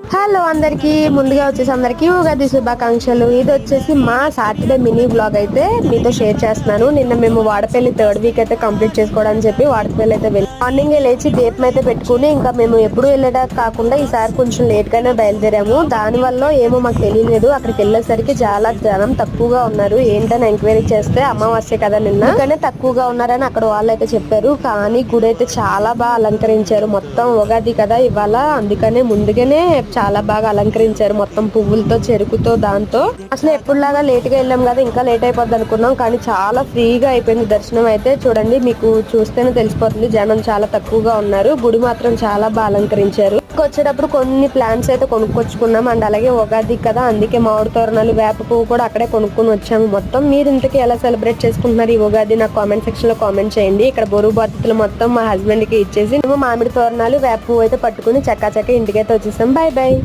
Hello అందరికి ముందుగా వచ్చేసి అందరికి ఉగాది శుభాకాంక్షలు. ఇది వచ్చేసి మా సాటర్డే మినీ బ్లాగ్ అయితే మీతో షేర్ చేస్తున్నాను. నిన్న మేము వాడపల్లి థర్డ్ వీక్ అయితే కంప్లీట్ చేసుకోవడానికి చెప్పి వాడపల్లి అయితే వెళ్ళి. మార్నింగ్ లేచి దీపం అయితే పెట్టుకుని ఇంకా మేము ఎప్పుడు వెళ్ళడా కాకుండా ఈసారి కొంచెం లేట్ గానే బయలుదేరాము. దానివల్ల ఏమో మాకు తెలియలేదు. అక్కడికి వెళ్ళేసరికి చాలా జనం తక్కువగా ఉన్నారు. ఏంటని ఎంక్వైరీ చేస్తే అమావాస్య కదా నిన్న. కానీ తక్కువగా ఉన్నారని అక్కడ వాళ్ళు అయితే చెప్పారు. కానీ గుడి అయితే చాలా బాగా అలంకరించారు. మొత్తం ఉగాది కదా ఇవాళ. అందుకనే ముందుగానే చాలా బాగా అలంకరించారు. మొత్తం పువ్వులతో చెరుకుతో దాంతో. అసలు ఎప్పుడులాగా లేట్గా వెళ్ళాం కదా ఇంకా లేట్ అయిపోద్ది అనుకున్నాం. కానీ చాలా ఫ్రీగా అయిపోయింది దర్శనం అయితే. చూడండి మీకు చూస్తేనే తెలిసిపోతుంది. జనం చాలా తక్కువగా ఉన్నారు. గుడి మాత్రం చాలా బాగా అలంకరించారు. వచ్చేటప్పుడు కొన్ని ప్లాంట్స్ అయితే కొనుక్కొచ్చుకున్నాం. అండ్ అలాగే ఉగాది కదా అందుకే మామిడి తోరణాలు వేప పువ్వు కూడా అక్కడే కొనుక్కొని వచ్చాము మొత్తం. మీరు ఇంతకీ ఎలా సెలబ్రేట్ చేసుకుంటున్నారు ఈ ఉగాది? నాకు కామెంట్ సెక్షన్లో కామెంట్ చేయండి. ఇక్కడ బరువు బాధ్యతలు మొత్తం మా హస్బెండ్కి ఇచ్చేసి మేము మామిడి తోరణాలు వేప పువ్వు అయితే పట్టుకుని చక్కా చక్క ఇంటికైతే వచ్చేసాం. Bye bye bye